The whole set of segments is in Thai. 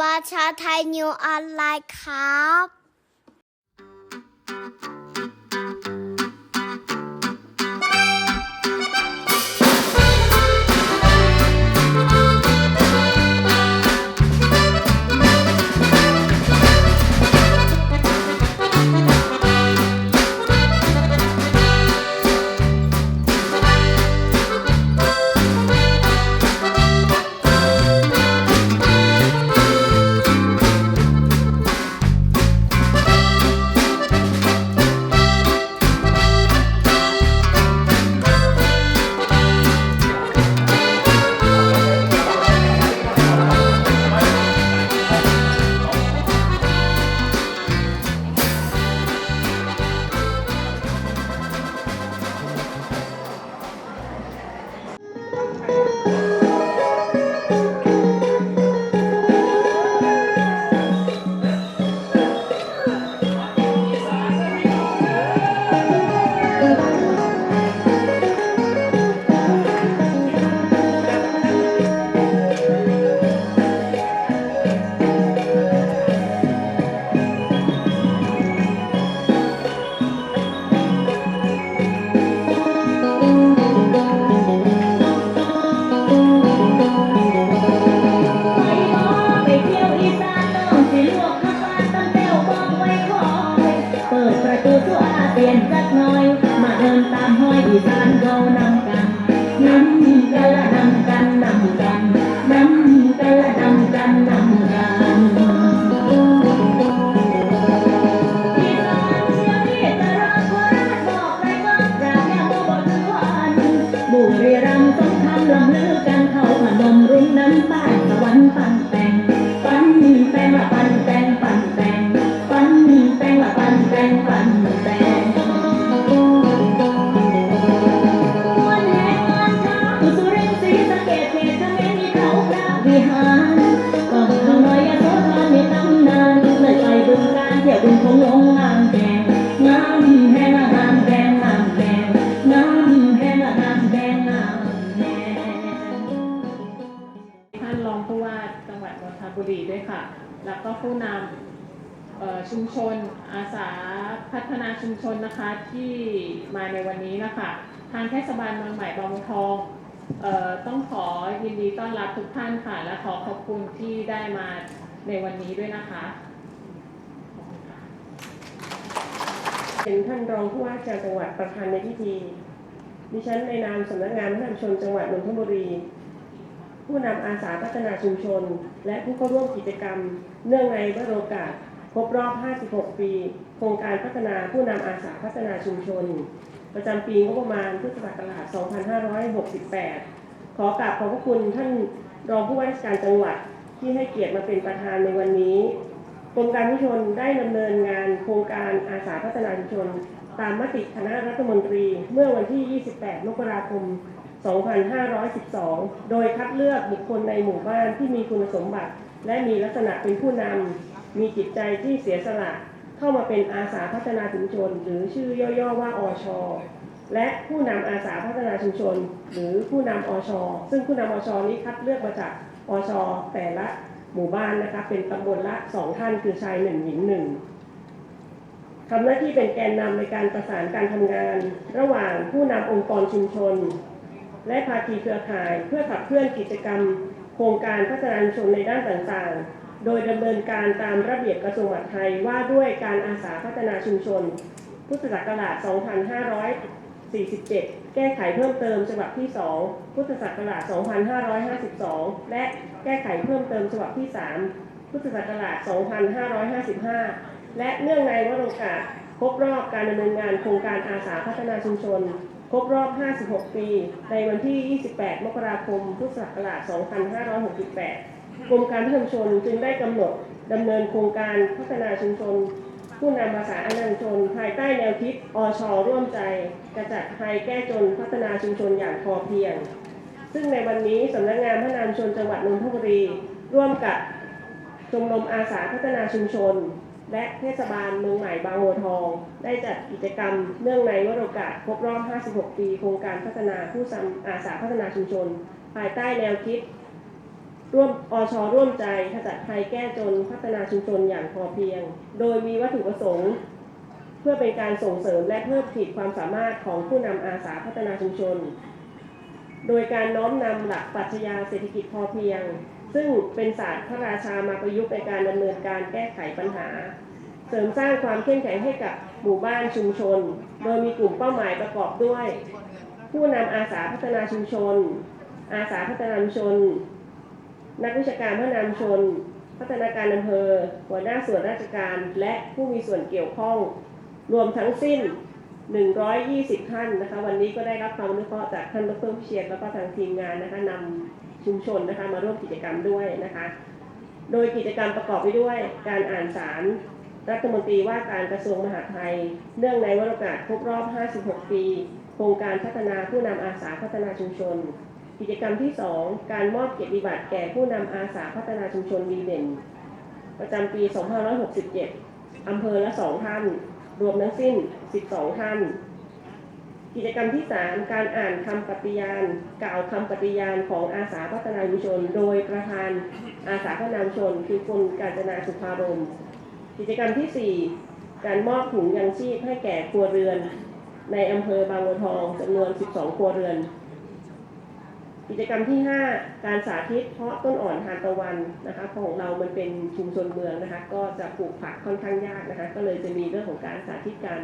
ประชาไท ชุมชนอาสาพัฒนาชุมชนนะคะที่มาในวันนี้นะคะทางเทศบาลเมืองใหม่บางทองออต้องขอยินดีต้อนรับทุกท่านค่ะ และขอขอบคุณที่ได้มาในวันนี้ด้วยนะคะเป็นท่านรองผู้ว่ารากจังหวัดประธานในพิธีดิฉันในนามสำนักงานพัฒนาชุมชนจังหวัดนนทบุรี ผู้นำอาสาพัฒนาชุมชน และผู้เข้าร่วมกิจกรรม เนื่องในวโรกาส ครบรอบ 56 ปี โครงการพัฒนาผู้นำอาสาพัฒนาชุมชน ประจำปีงบประมาณพุทธศักราช 2568 ขอกราบขอบพระคุณท่านรองผู้ว่าราชการจังหวัดที่ให้เกียรติมาเป็นประธานในวันนี้กรมการผู้ชนได้ดำเนินงานโครงการอาสาพัฒนาชุมชน ตามมติคณะรัฐมนตรีเมื่อวันที่ 28 มกราคม 2512 โดยคัดเลือกบุคคลในหมู่บ้านที่มีคุณสมบัติ และมีลักษณะเป็นผู้นำ มีจิตใจที่เสียสละเข้ามาเป็นอาสาพัฒนาชุมชน หรือชื่อย่อๆว่าอชและผู้นำอาสาพัฒนาชุมชน หรือผู้นำอช ซึ่งผู้นำอชนี้คัดเลือกมาจากอชแต่ละหมู่บ้านนะคะเป็นตำบลละสองท่านคือชายหนึ่งหญิงหนึ่งทำหน้าที่เป็นแกนนำในการประสานการทำงาน ระหว่างผู้นำองค์กรชุมชน และภาคีเครือข่าย เพื่อขับเคลื่อนกิจกรรม โครงการพัฒนาชุมชนในด้านต่างๆ โดยดำเนินการตามระเบียบกระทรวงมหาดไทยว่าด้วยการอาสาพัฒนาชุมชน พุทธศักราช 2547 แก้ไขเพิ่มเติมฉบับที่ 2 พุทธศักราช 2552 และแก้ไขเพิ่มเติมฉบับที่ 3 พุทธศักราช 2555 และเนื่องในวโรกาสครบรอบการดำเนินงานโครงการอาสาพัฒนาชุมชน ครบรอบ 56 ปี ในวันที่ 28 มกราคม พุทธศักราช 2568 กรมการพัฒนาชุมชนจึงได้กำหนดดำเนินโครงการพัฒนาชุมชน ผู้นำภาษาอนันชน ภายใต้แนวคิดอชร่วมใจกระจัดภัยแก้จนพัฒนาชุมชนอย่างพอเพียง ซึ่งในวันนี้สำนักงานพัฒนาชุมชนจังหวัดนนทบุรี ร่วมกับชมรมอาสาพัฒนาชุมชน และเทศบาลเมืองใหม่บางบัวทอง ได้จัดกิจกรรมเนื่องในวโรกาสครบรอบ 56 ปี โครงการพัฒนาผู้นำอาสาพัฒนาชุมชน ภายใต้แนวคิด ร่วมอชร่วมใจขจัดภัยแก้จนพัฒนาชุมชนอย่างพอเพียง โดยมีวัตถุประสงค์ เพื่อเป็นการส่งเสริมและเพิ่มขีดความสามารถของผู้นำอาสาพัฒนาชุมชน โดยการน้อมนำหลักปรัชญาเศรษฐกิจพอเพียง ซึ่งเป็นศาสตร์พระราชามาประยุกต์ในการดำเนินการแก้ไขปัญหา เสริมสร้างความเข้มแข็งให้กับหมู่บ้านชุมชน โดยมีกลุ่มเป้าหมายประกอบด้วย ผู้นำอาสาพัฒนาชุมชน อาสาพัฒนาชุมชน นักวิชาการพัฒนาชุมชน พัฒนาการอำเภอ หัวหน้าส่วนราชการและผู้มีส่วนเกี่ยวข้อง รวมทั้งสิ้น 120 ท่านนะคะ วันนี้ก็ได้รับความอนุเคราะห์จากท่านดรพิเชียรแล้วก็ทางทีมงานนะคะนำชุมชนนะคะมาร่วมกิจกรรมด้วยนะคะ โดยกิจกรรมประกอบไปด้วยการอ่านสารรัฐมนตรีว่าการกระทรวงมหาดไทย เนื่องในวาระโอกาสครบรอบ 56 ปี โครงการพัฒนาผู้นำอาสาพัฒนาชุมชน กิจกรรมที่ 2 การมอบเกียรติบัตรแก่ผู้นำอาสาพัฒนาชุมชนดีเด่น ประจำปี 2567 อำเภอละ 2 ท่าน รวมทั้งสิ้น 12 ท่าน กิจกรรมที่ 3 การอ่านคำปฏิญาณ กล่าวคำปฏิญาณของอาสาพัฒนาชุมชน โดยประธานอาสาพัฒนาชุมชน คือคุณกาญจนาสุภารมกิจกรรมที่ 4 การมอบถุงยังชีพให้แก่ครัวเรือน ในอำเภอบางบัวทองจำนวน 12 ครัวเรือน กิจกรรมที่ 5 การสาธิตเพาะต้นอ่อนทานตะวันนะคะเพราะของเรามันเป็นชุมชนเมืองนะคะ ก็จะปลูกผักค่อนข้างยากนะคะ ก็เลยจะมีเรื่องของการสาธิตการ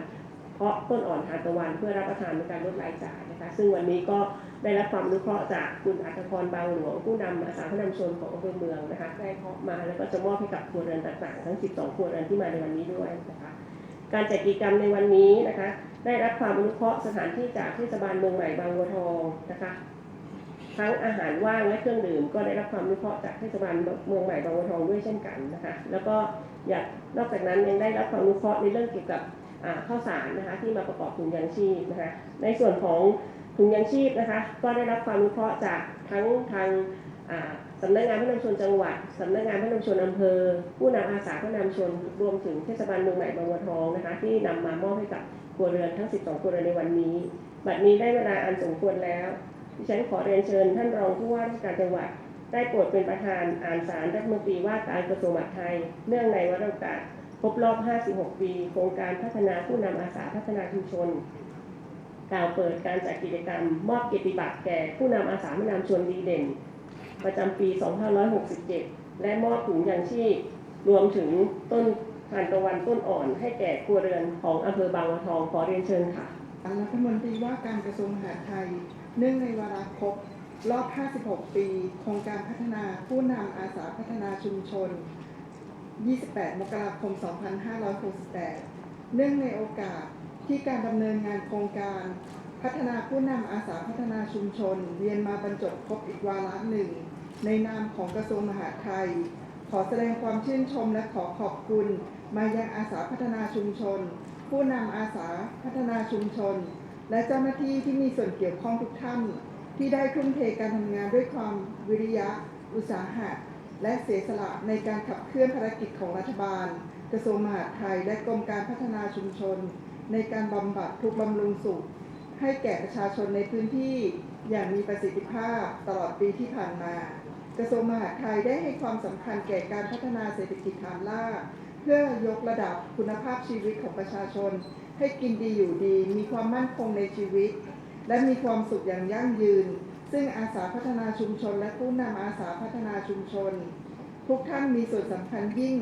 เพาะต้นอ่อนทานตะวัน เพื่อรับประทานในการลดรายจ่ายนะคะ ซึ่งวันนี้ก็ได้รับความอนุเคราะห์จากคุณอัครพรบางหลวงผู้นำอาสาพัฒนาชุมชนของอำเภอเมืองนะคะได้เพาะมาแล้วก็จะมอบให้กับครัวเรือนต่างๆ ทั้ง 12 ครัวเรือนที่มาในวันนี้ด้วยนะคะการจัดกิจกรรมในวันนี้นะคะ ได้รับความอนุเคราะห์สถานที่จากเทศบาลเมืองใหม่บางบัวทองนะคะ ทั้งอาหารว่างและเครื่องดื่ม ก็ได้รับความอนุเคราะห์จากเทศบาลเมืองใหม่บางบัวทองด้วยเช่นกันนะคะแล้วก็อยากนอกจากนั้นยังได้รับความอนุเคราะห์ในเรื่องเกี่ยวกับข้าวสารนะคะที่มาประกอบถุงยางชีพนะคะในส่วนของถุงยางชีพนะคะก็ได้รับความอนุเคราะห์จากทั้งทางสำนักงานพัฒนาชุมชนจังหวัดสำนักงานพัฒนาชุมชนอำเภอ ผู้นำอาสาพัฒนาชุมชนรวมถึงเทศบาลเมืองใหม่บางบัวทองนะคะที่นำมามอบให้กับครัวเรือนทั้ง 12ครัวเรือนในวันนี้ บัดนี้ได้เวลาอันสมควรแล้ว ดิฉันขอเรียนเชิญท่านรองผู้ว่าราชการจังหวัด ได้โปรดเป็นประธานอ่านสารรัฐมนตรีว่าการกระทรวงมหาดไทย เนื่องในวาระโอกาสครบรอบ 56 ปี โครงการพัฒนาผู้นำอาสาพัฒนาชุมชน กล่าวเปิดการจัดกิจกรรม มอบเกียรติบัตรแก่ผู้นำอาสาพัฒนาชุมชนดีเด่น ประจำปี 2567 และมอบถุงยางชีพรวมถึงต้นทานตะวันต้นอ่อนให้แก่ครัวเรือนของอำเภอบางบัวทองขอเรียนเชิญค่ะรัฐมนตรีว่าการกระทรวงมหาดไทย เนื่องในวาระครบรอบ 56 ปี โครงการพัฒนาผู้นำอาสาพัฒนาชุมชน 28 มกราคม 2568 เนื่องในโอกาสที่การดำเนินงานโครงการ พัฒนาผู้นำอาสาพัฒนาชุมชน เวียนมาบรรจบครบอีกวาระหนึ่ง ในนามของกระทรวงมหาดไทย ขอแสดงความชื่นชมและขอขอบคุณ มายังอาสาพัฒนาชุมชน ผู้นำอาสาพัฒนาชุมชน และเจ้าหน้าที่ที่มีส่วนเกี่ยวข้องทุกท่าน ที่ได้ทุ่มเทการทำงานด้วยความวิริยะ อุตสาหะ และเสียสละในการขับเคลื่อนภารกิจของรัฐบาล กระทรวงมหาดไทย และกรมการพัฒนาชุมชน ในการบำบัดทุกบำรุงสุข ให้แก่ประชาชนในพื้นที่อย่างมีประสิทธิภาพตลอดปีที่ผ่านมา กระทรวงมหาดไทยได้ให้ความสำคัญแก่การพัฒนาเศรษฐกิจฐานรากเพื่อยกระดับคุณภาพชีวิตของประชาชน ให้กินดีอยู่ดี มีความมั่นคงในชีวิต และมีความสุขอย่างยั่งยืน ซึ่งอาสาพัฒนาชุมชน และผู้นำอาสาพัฒนาชุมชน ทุกท่านมีส่วนสำคัญยิ่ง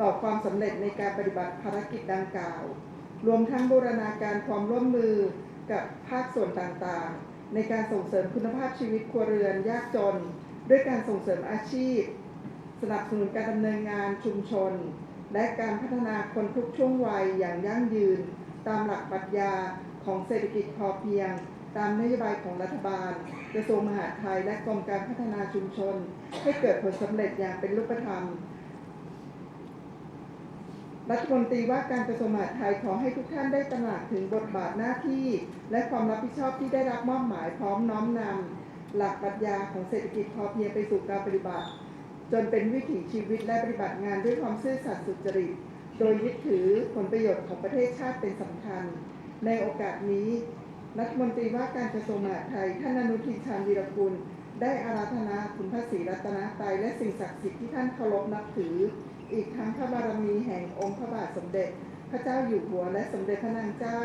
ต่อความสำเร็จในการปฏิบัติภารกิจดังกล่าว รวมทั้งบูรณาการความร่วมมือกับภาคส่วนต่างๆ ในการส่งเสริมคุณภาพชีวิตครัวเรือนยากจน ด้วยการส่งเสริมอาชีพ สนับสนุนการดำเนินงานชุมชน และการพัฒนาคนทุกช่วงวัยอย่างยั่งยืน ตามหลักปรัชญาของเศรษฐกิจพอเพียง ตามนโยบายของรัฐบาล กระทรวงมหาดไทยและกรมการพัฒนาชุมชน ให้เกิดผลสำเร็จอย่างเป็นรูปธรรมรัฐมนตรีว่าการกระทรวงมหาดไทยขอให้ทุกท่านได้ตระหนักถึงบทบาทหน้าที่ และความรับผิดชอบที่ได้รับมอบหมายพร้อมน้อมนำหลักปรัชญาของเศรษฐกิจพอเพียงไปสู่การปฏิบัติ จนเป็นวิถีชีวิตและปฏิบัติงานด้วยความซื่อสัตย์สุจริต โดยยึดถือผลประโยชน์ของประเทศชาติเป็นสำคัญ ในโอกาสนี้รัฐมนตรีว่าการกระทรวงมหาดไทยท่านอนุทินชาญวีรกุล ได้อาราธนาคุณพระศรีรัตนตรัยและสิ่งศักดิ์สิทธิ์ที่ท่านเคารพนับถือ อีกทั้งพระบารมีแห่งองค์พระบาทสมเด็จ พระเจ้าอยู่หัวและสมเด็จพระนางเจ้า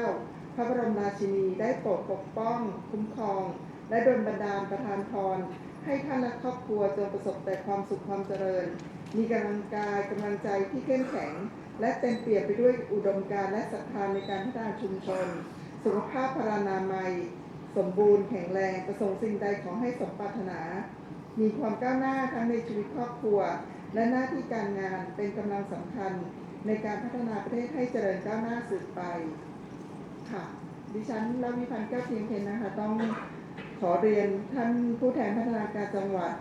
พระบรมราชินีได้โปรดปกป้อง คุ้มครอง และดลบันดาลประทานพรให้ท่านและครอบครัวจงประสบแต่ความสุขความเจริญ มีกำลังกายกำลังใจที่เข้มแข็ง และเต็มเปี่ยมไปด้วยอุดมการณ์และศรัทธาในการพัฒนาชุมชน สุขภาพพรานามัย สมบูรณ์แข็งแรงประสงค์สิ่งใดขอให้สมปรารถนา มีความก้าวหน้าทั้งในชีวิตครอบครัว และหน้าที่การงานเป็นกำลังสำคัญในการพัฒนาประเทศให้เจริญก้าวหน้าสืบไปค่ะดิฉันลาวิพันธ์แก้วเพียงเพนนะคะต้องขอเรียนท่านผู้แทนพัฒนาการจังหวัด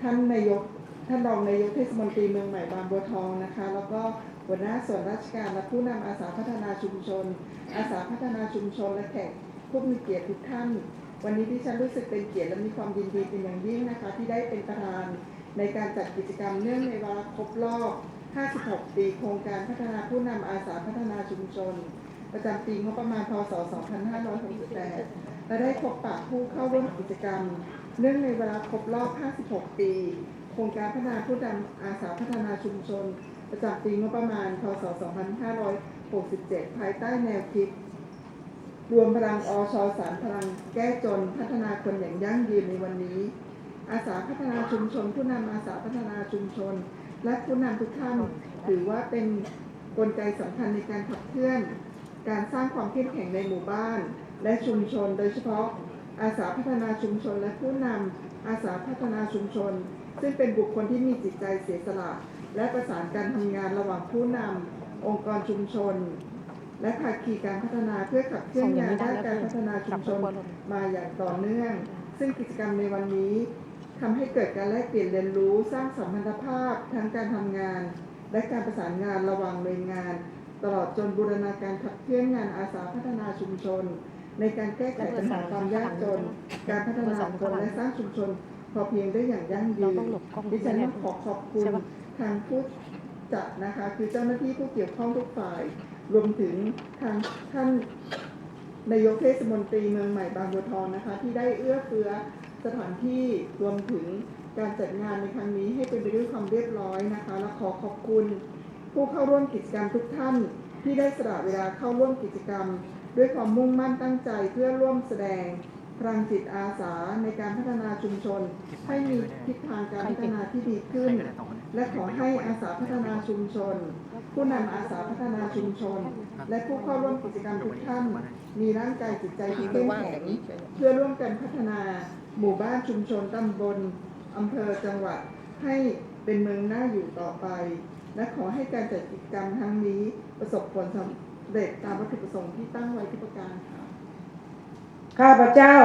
ท่านนายกท่านรองนายกเทศมนตรีเมืองใหม่บางบัวทองนะคะ แล้วก็ หัวหน้าส่วนราชการและผู้นำอาสาพัฒนาชุมชน อาสาพัฒนาชุมชนและแขกผู้มีเกียรติทุกท่าน วันนี้ดิฉันรู้สึกเป็นเกียรติและมีความยินดีเป็นอย่างยิ่งนะคะ ที่ได้เป็นประธานในการจัดกิจกรรมเนื่องในวาระครบรอบ 56 ปีโครงการพัฒนาผู้นำอาสาพัฒนาชุมชน ประจำปีงบประมาณ พศ 2568 และได้พบปะผู้เข้าร่วมกิจกรรม เนื่องในเวลาครบรอบ 56 ปี โครงการพัฒนาผู้นำอาสาพัฒนาชุมชน ประจำปีงบประมาณ พศ 2567 ภายใต้แนวคิด รวมพลังอชสารพลังแก้จนพัฒนาคนอย่างยั่งยืนในวันนี้ อาสาพัฒนาชุมชน ผู้นำอาสาพัฒนาชุมชน และผู้นำทุกท่าน ถือว่าเป็นกลไกสำคัญในการขับเคลื่อน การสร้างความเข้มแข็งในหมู่บ้าน และชุมชน โดยเฉพาะอาสาพัฒนาชุมชนและผู้นำอาสาพัฒนาชุมชน ซึ่งเป็นบุคคลที่มีจิตใจเสียสละ และประสานการทำงานระหว่างผู้นำองค์กรชุมชน และภาคีการพัฒนาเพื่อขับเคลื่อนงานด้านการพัฒนาชุมชนมาอย่างต่อเนื่อง ซึ่งกิจกรรมในวันนี้ทำให้เกิดการแลกเปลี่ยนเรียนรู้สร้างสัมพันธภาพทั้งการทำงาน และการประสานงานระหว่างหน่วยงาน ตลอดจนบูรณาการขับเคลื่อนงานอาสาพัฒนาชุมชน ในการแก้ไขปัญหาความยากจน การพัฒนาคนและสร้างชุมชนพอเพียงได้อย่างยั่งยืนดิฉันต้องขอขอบคุณ ทางผู้จัดนะคะคือเจ้าหน้าที่ผู้เกี่ยวข้องทุกฝ่าย รวมถึงทางท่านนายกเทศมนตรีเมืองใหม่บางบัวทองนะคะ ที่ได้เอื้อเฟื้อสถานที่รวมถึงการจัดงานในครั้งนี้ให้เป็นไปด้วยความเรียบร้อยนะคะ และขอขอบคุณ ผู้เข้าร่วมกิจกรรมทุกท่าน ที่ได้สละเวลาเข้าร่วมกิจกรรม ด้วยความมุ่งมั่นตั้งใจเพื่อร่วมแสดง พลังจิตอาสาในการพัฒนาชุมชน ให้มีทิศทางการพัฒนาที่ดีขึ้น และขอให้อาสาพัฒนาชุมชน ผู้นำอาสาพัฒนาชุมชน และผู้เข้าร่วมกิจกรรมทุกท่านมีร่างกายจิตใจที่เข้มแข็งเพื่อร่วมกันพัฒนา หมู่บ้านชุมชนตำบลอำเภอจังหวัดให้เป็นเมืองน่าอยู่ต่อไป และขอให้การจัดกิจกรรมครั้งนี้ประสบผลสำเร็จตามวัตถุประสงค์ที่ตั้งไว้ทุกประการค่ะ ข้าพเจ้า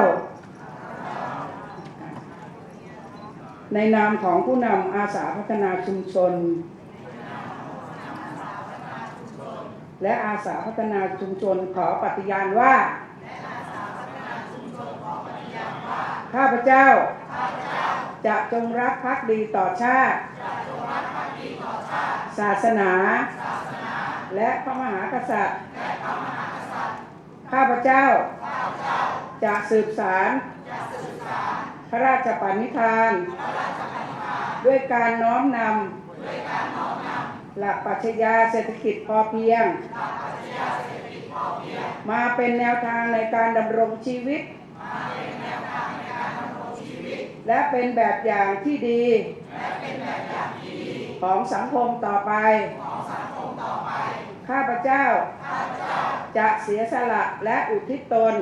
ในนามของผู้นำอาสาพัฒนาชุมชน และอาสาพัฒนาชุมชนขอปฏิญาณว่า ข้าพเจ้าจะจงรักภักดีต่อชาติ ศาสนา และพระมหากษัตริย์ ข้าพเจ้า จะสืบสารพระราชปณิธาน ด้วยการน้อมนำหลักปรัชญาเศรษฐกิจพอเพียง มาเป็นแนวทางในการดำรงชีวิต และเป็นแบบอย่างที่ดี ของสังคมต่อไป ข้าพเจ้าจะเสียสละและอุทิศตน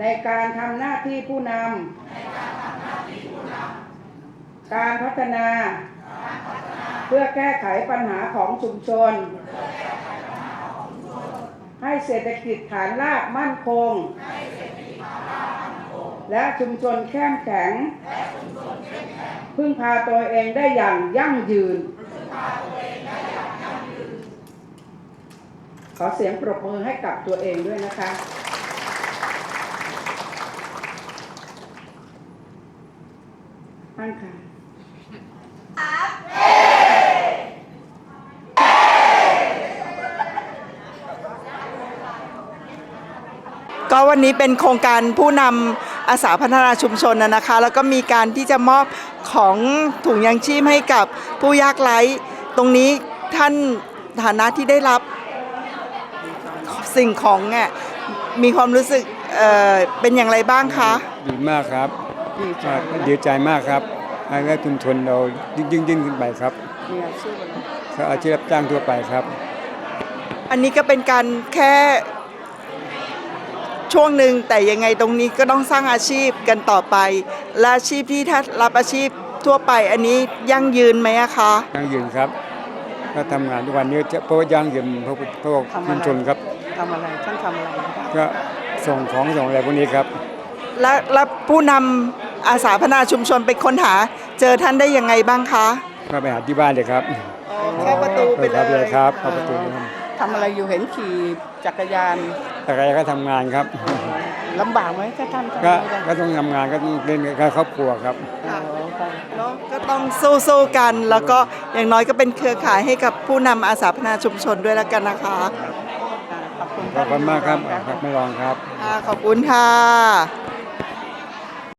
ในการทำหน้าที่ผู้นำการพัฒนา เพื่อแก้ไขปัญหาของชุมชน ให้เศรษฐกิจฐานรากมั่นคง และชุมชนเข้มแข็ง พึ่งพาตัวเองได้อย่างยั่งยืน ขอเสียงปรบมือให้กับตัวเองด้วยนะคะ ท่านค่ะก็วันนี้เป็นโครงการผู้นำอาสาพัฒนาชุมชนนะนะคะ แล้วก็มีการที่จะมอบของถุงยางชีพให้กับผู้ยากไร้ตรงนี้ท่านฐานะที่ได้รับสิ่งของเนี่ยมีความรู้สึกเอ่อเป็นอย่างไรบ้างคะ ดีมากครับ ครับดีใจมากครับให้ชุมชนเรายิ่งยิ่งยิ่งขึ้นไปครับก็อาชีพรับจ้างทั่วไปครับ อันนี้ก็เป็นการแค่ช่วงหนึ่งแต่ยังไงตรงนี้ก็ต้องสร้างอาชีพกันต่อไป และอาชีพที่ถ้ารับอาชีพทั่วไปอันนี้ยั่งยืนไหมอะคะยั่งยืนครับก็ทำงานทุกวันนี้จะเพราะว่ายั่งยืนเพราะเพราะว่าชุมชนครับทำอะไรท่านทำอะไรก็ส่งของส่งอะไรพวกนี้ครับ และและผู้นำ อาสาพัฒนาชุมชนไปค้นหา เจอท่านได้ยังไงบ้างคะก็ไปหาที่บ้านเลยครับเข้าประตูไปเลครับเลยยครับเข้าประตูเลยครับทำอะไรอยู่เห็นขี่จักรยานแต่ใครก็ทำงานครับลำบากไหมถ้าท่านทำก็ไม่ได้ก็ต้องทำงานก็ต้องเล่นกับครอบครัวครับเนาะก็ต้องสู้ๆกันแล้วก็อย่างน้อยก็เป็นเครือข่ายให้กับผู้นำอาสาพัฒนาชุมชนด้วยแล้วกันนะคะขอบคุณมากครับครับไม่รองครับค่ะขอบคุณค่ะ